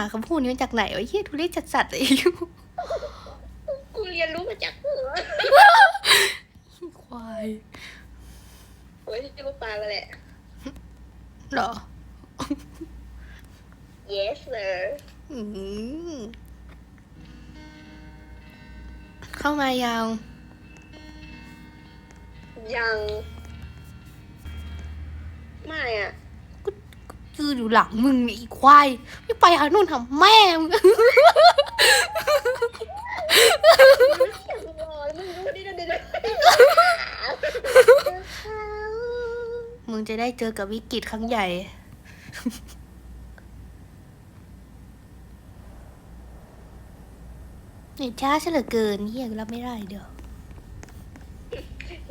าคำพูดนี้มาจากไหนวะเฮียทุเรศจัดๆเลยกูเรียนรู้มาจากหัวควายโอ้ยที่กูปาแล้วแหละ เหรอ yes sir อืมเข้ามายังยัง ไม่อะ ยืนอยู่หลังมึงเนี่ยอีควายไม่ไปหานู่นทำแม่มึงมึงจะได้เจอกับวิกฤตครั้งใหญ่เนี่ยช้าเหลือเกินเฮียรับไม่ได้เดี๋ยว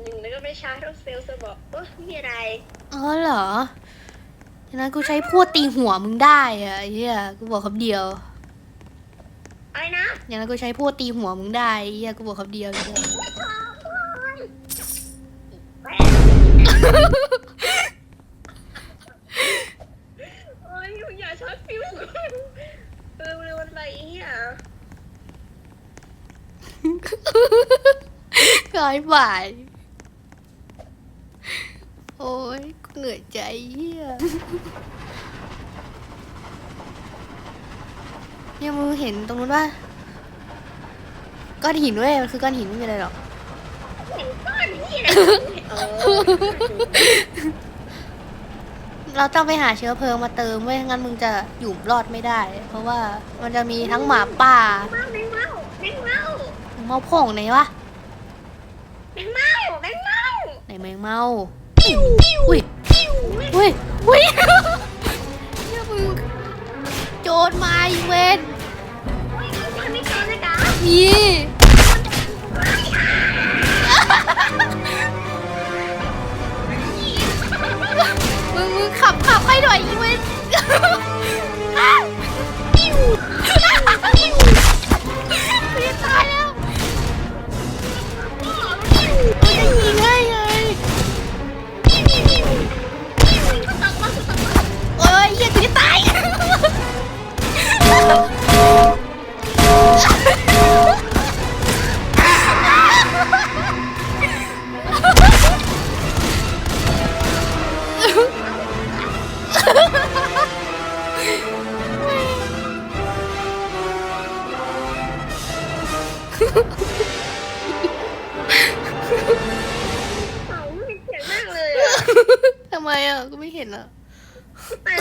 หนึ่งแล้วก็ไม่ช้าเท่าเซลล์จะบอกโอ้ไม่มีอะไร อ๋อเหรอ ฉะนั้นกูใช้พวดตีหัวมึงได้อะไอ้เฮียกูบอกคำเดียวอะไรนะอย่างนั้นกูใช้พวดตีหัวมึงได้ไอ้เฮียกูบอกคำเดียวเดียวโอ้ยอย่าช็อตฟิวเออเร็ววันไปอะกายบ่าย โอ้ยกูเหนื่อยใจเฮียเนี่ยมึงเห็นตรงนู้นว่าก้อนหินเว้ยมันคือก้อนหินไม่มีอะไรหรอกเห็นก้อนนี่อะไรเออเราต้องไปหาเชื้อเพลิงมาเติมเว้ยงั้นมึงจะอยู่รอดไม่ได้ เพราะว่ามันจะมีทั้งหมาป่าเมาแมงเมาแมงเมาเมาโพ่งไหนวะแมงเมาแมงเมาไหนแมงเมา อุ้ยอุ้ยอุ้ยเนี่ยมึงโจรมาอีเวนโอ้ยทำไม่เป็นนะจ๊ะนี่มึงมึงขับขับให้หน่อยอีเวนกู เมาไม่เป็นเสียงมากเลยอะทำไมอะกูไม่เห็นอะแต่